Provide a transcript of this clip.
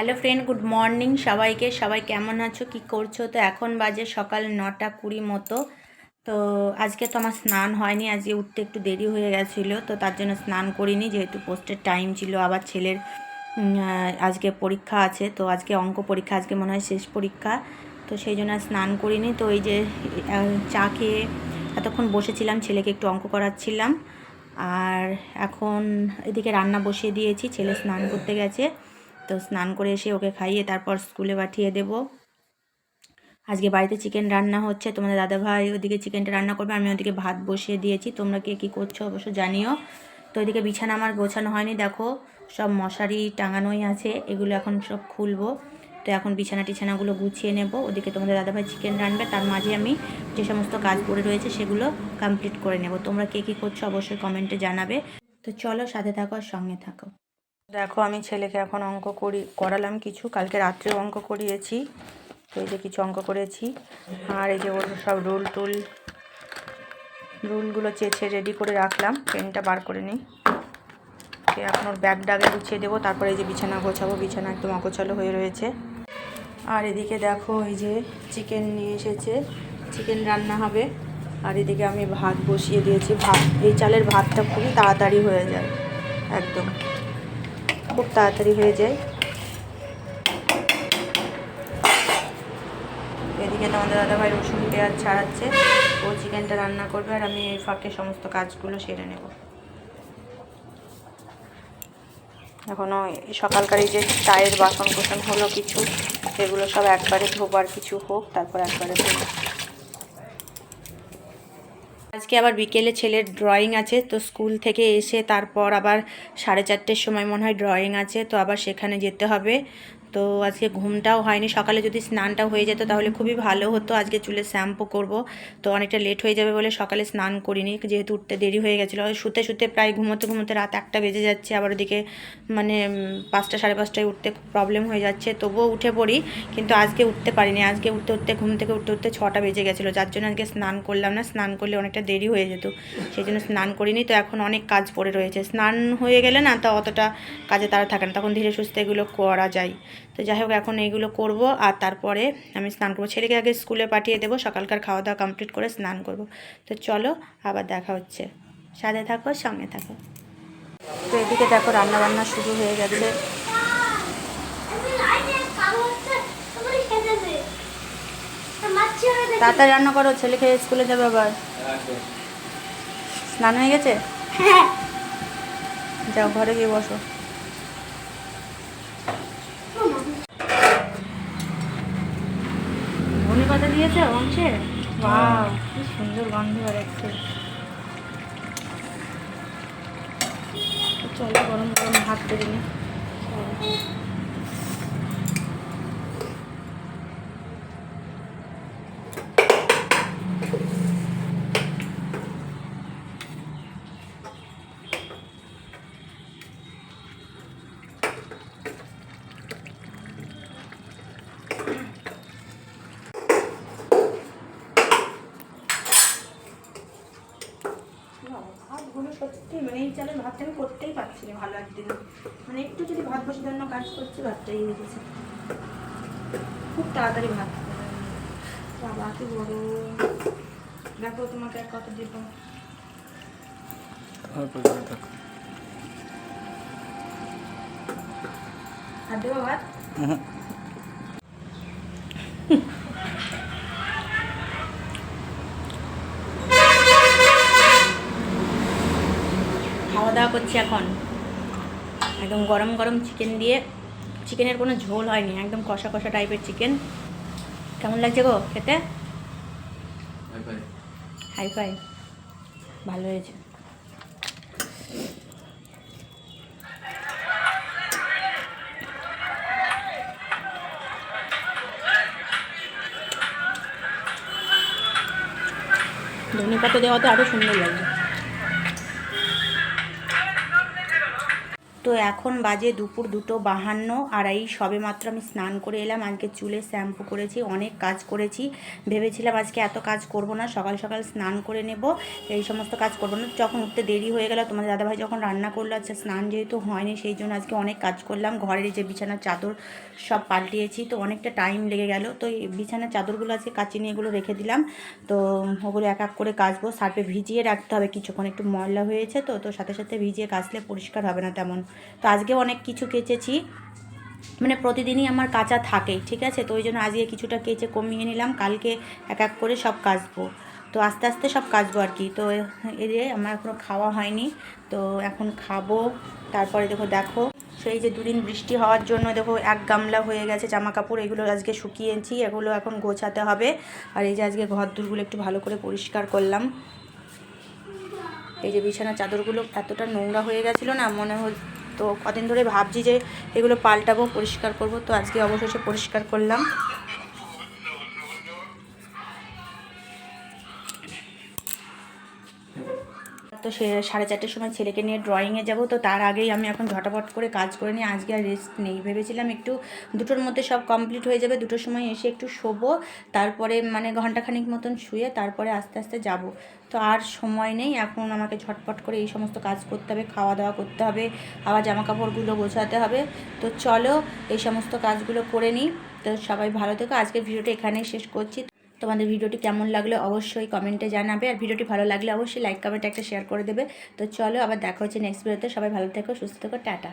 Hello friend good morning সবাইকে, সবাই কেমন আছো? কি করছ? তো এখন বাজে সকাল নটা কুড়ি মতো। তো আজকে তো আমার স্নান হয়নি, আজকে উঠতে একটু দেরি হয়ে গেছিল, তো তার জন্য স্নান করিনি, যেহেতু পোস্টের টাইম ছিল, আবার ছেলের আজকে পরীক্ষা আছে, তো আজকে অঙ্ক পরীক্ষা, আজকে মনে হয় শেষ পরীক্ষা, তো সেই জন্য স্নান করিনি। তো এই যে চা খেয়ে এতক্ষণ বসেছিলাম, ছেলেকে একটু অঙ্ক করাচ্ছিলাম, আর এখন এদিকে রান্না বসিয়ে দিয়েছি, ছেলে স্নান করতে গেছে। তো স্নান করে এসে ওকে খাইয়ে তারপর স্কুলে পাঠিয়ে দেব। আজকে বাড়িতে চিকেন রান্না হচ্ছে, তোমাদের দাদাভাই ওদিকে চিকেনটা রান্না করবে, আমি ওদিকে ভাত বসিয়ে দিয়েছি। তোমরা কে কী করছ অবশ্য জানিও। তো ওইদিকে বিছানা আমার গোছানো হয়নি, দেখো সব মশারি টাঙানোই আছে, এগুলো এখন সব খুলবো। তো এখন বিছানা টিছানাগুলো গুছিয়ে নেব, ওদিকে তোমাদের দাদাভাই চিকেন রানবে তার মাঝে আমি যে সমস্ত কাজ পড়ে রয়েছে সেগুলো কমপ্লিট করে নেব। তোমরা কে কী করছ অবশ্যই কমেন্টে জানাবে। তো চলো সাথে থাকো আর সঙ্গে থাকো। দেখো, আমি ছেলেকে এখন অঙ্ক করি, করালাম কিছু। কালকে রাত্রেও অঙ্ক করিয়েছি। তো এই যে কিছু অঙ্ক করেছি। আর এই যে ওর সব রুল টুল, রুলগুলো চেছে, রেডি করে রাখলাম। পেনটা বার করে নিই। এখন ওর ব্যাগ ডাগে গুছিয়ে দেবো। তারপরে এই যে বিছানা গোছাবো। বিছানা একদম অগোছালো হয়ে রয়েছে। আর এদিকে দেখো, এই যে চিকেন নিয়ে এসেছে। চিকেন রান্না হবে। আর এদিকে আমি ভাত বসিয়ে দিয়েছি। ভাত, এই চালের ভাতটা খুবই তাড়াতাড়ি হয়ে যায়। একদম। খুব তাড়াতাড়ি হয়ে যায়। এদিকে তোমাদের দাদাভাই রসুন, পেঁয়াজ ছাড়াচ্ছে। ও চিকেনটা রান্না করবে আর আমি এই ফাঁকে সমস্ত কাজগুলো সেরে নেব। এখনও সকালকার এই যে চায়ের বাসন কোসন হলো কিছু, সেগুলো সব একবারে ধোবার কিছু হোক, তারপর একবারে ধোবো। আজকে আবার বিকেলে ছেলের ড্রয়িং আছে, তো স্কুল থেকে এসে তারপর আবার সাড়ে চারটের সময় মনে হয় ড্রয়িং আছে, তো আবার সেখানে যেতে হবে। তো আজকে ঘুমটাও হয়নি, সকালে যদি স্নানটা হয়ে যেত তাহলে খুবই ভালো হতো। আজকে চুলে শ্যাম্পু করব, তো অনেকটা লেট হয়ে যাবে বলে সকালে স্নান করিনি, যেহেতু উঠতে দেরি হয়ে গেছিল। শুতে শুতে প্রায় ঘুমোতে ঘুমোতে রাত একটা বেজে যাচ্ছে, আবার ওদিকে মানে পাঁচটা সাড়ে পাঁচটায় উঠতে প্রবলেম হয়ে যাচ্ছে। তবুও উঠে পড়ি, কিন্তু আজকে উঠতে পারিনি। আজকে উঠতে উঠতে, ঘুম থেকে উঠতে উঠতে ছটা বেজে গেছিল, যার জন্য আজকে স্নান করলাম না। স্নান করলে অনেকটা দেরি হয়ে যেত সেই জন্য স্নান করিনি। তো এখন অনেক কাজ পড়ে রয়েছে। স্নান হয়ে গেলে না তো অতটা কাজে তারা থাকে না, তখন ধীরে সুস্থে এগুলো করা যায়। তো যাই হোক এখন এইগুলো করব আর তারপরে আমি স্নান করব। ছেলেকে আগে স্কুলে পাঠিয়ে দেবো সকালকার খাওয়া দাওয়া কমপ্লিট করে স্নান করব। তো চলো আবার দেখা হচ্ছে। সাথে থাকো সঙ্গে থাকো। তো এদিকে দেখো রান্না বান্না শুরু হয়ে গেছে। তাড়াতাড়ি রান্না করো ছেলেকে স্কুলে যাবে আবার। স্নান হয়ে গেছে? যাও ঘরে গিয়ে বসো। ধনে পাতা দিয়েছে অংশে? বাহ কি সুন্দর গন্ধ আর তো চলো গরম গরম ভাত করে নি। ভাতগুলো সত্যি মানে এই চালের ভাতটা আমি করতেই পারছি না ভালো একদিন। মানে একটু যদি ভাত বসে জন্য কাজ করছি ভাতটাই হয়ে গেছে খুব তাড়াতাড়ি ভাত। বাবা কি বড়। দেখো তোমাকে আর কত দিব। আর দেবো? ভাত খাওয়া দাওয়া করছি এখন। একদম গরম গরম চিকেন দিয়ে। চিকেনের কোনো ঝোল হয়নি একদম কষা কষা টাইপের চিকেন কেমন লাগছে গো খেতে? হাই ফাই ভালো হয়েছে। ধনে পাতা দেওয়াতে আরও সুন্দর লাগবে তো এখন বাজে দুপুর দুটো বাহান্ন, আর এই সবে মাত্র আমি স্নান করে এলাম। আজকে চুলে শ্যাম্পু করেছি, অনেক কাজ করেছি। ভেবেছিলাম আজকে এত কাজ করব না, সকাল সকাল স্নান করে নেব, এই সমস্ত কাজ করব না। যখন উঠতে দেরি হয়ে গেল, তোমাদের দাদাভাই যখন রান্না করল আচ্ছা স্নান যেহেতু হয়নি, সেই জন্য আজকে অনেক কাজ করলাম। ঘরের যে বিছানার চাদর সব পাল্টিয়েছি, তো অনেকটা টাইম লেগে গেল। তো এই বিছানার চাদরগুলো আজকে নিয়ে এগুলো রেখে দিলাম। তো ওগুলো এক এক করে কাচবো। সার্ফে ভিজিয়ে রাখতে হবে, কিছুক্ষণ একটু ময়লা হয়েছে তো তো সাথে সাথে ভিজিয়ে কাচলে পরিষ্কার হবে না তেমন। তো আজকে অনেক কিছু কেচেছি। মানে প্রতিদিনই আমার কাঁচা থাকে, ঠিক আছে? তো ওই জন্য আজকে কিছুটা কেচে কমিয়ে নিলাম। কালকে এক এক করে সব কাচবো। তো আস্তে আস্তে সব কাচবো আর কি। তো এই যে আমার এখনও খাওয়া হয়নি। তো এখন খাব। তারপরে দেখো দেখো, সেই যে দুদিন বৃষ্টি হওয়ার জন্য দেখো এক গামলা হয়ে গেছে জামা কাপড় এগুলো আজকে শুকিয়েছি। এগুলো এখন গোছাতে হবে। আর এই যে আজকে ঘর দূরগুলো একটু ভালো করে পরিষ্কার করলাম। এই যে বিছানার চাদরগুলো এতটা নোংরা হয়ে গেছিল না, মনে হল তো কদিন ধরে ভাবছি যে এগুলো পাল্টাবো পরিষ্কার করব। তো আজকে অবশেষে পরিষ্কার করলাম। তো সে সাড়ে চারটের সময় ছেলেকে নিয়ে ড্রয়িংয়ে যাব। তো তার আগেই আমি এখন ঝটাপট করে কাজ করে নিয়ে আজকে আর রেস্ট নেই। ভেবেছিলাম একটু দুটোর মধ্যে সব কমপ্লিট হয়ে যাবে। দুটোর সময় এসে একটু শোবো। তারপরে মানে ঘন্টাখানিক মতন শুয়ে তারপরে আস্তে আস্তে যাব। তো আর সময় নেই। এখন আমাকে ঝটপট করে এই সমস্ত কাজ করতে হবে। খাওয়া দাওয়া করতে হবে। আবার জামা কাপড়গুলো গোছাতে হবে। তো চলো এই সমস্ত কাজগুলো করে নিই। তো সবাই ভালো থেকো। আজকের ভিডিওটা এখানেই শেষ করছি। তোমাদের ভিডিওটি কেমন লাগল অবশ্যই কমেন্টে জানাবে। আর ভিডিওটি ভালো লাগলে অবশ্যই লাইক কমেন্ট একটা শেয়ার করে দেবে। তো চলো আবার দেখা হচ্ছে নেক্সট ভিডিওতে সবাই ভালো থেকো, সুস্থ থেকো, টাটা।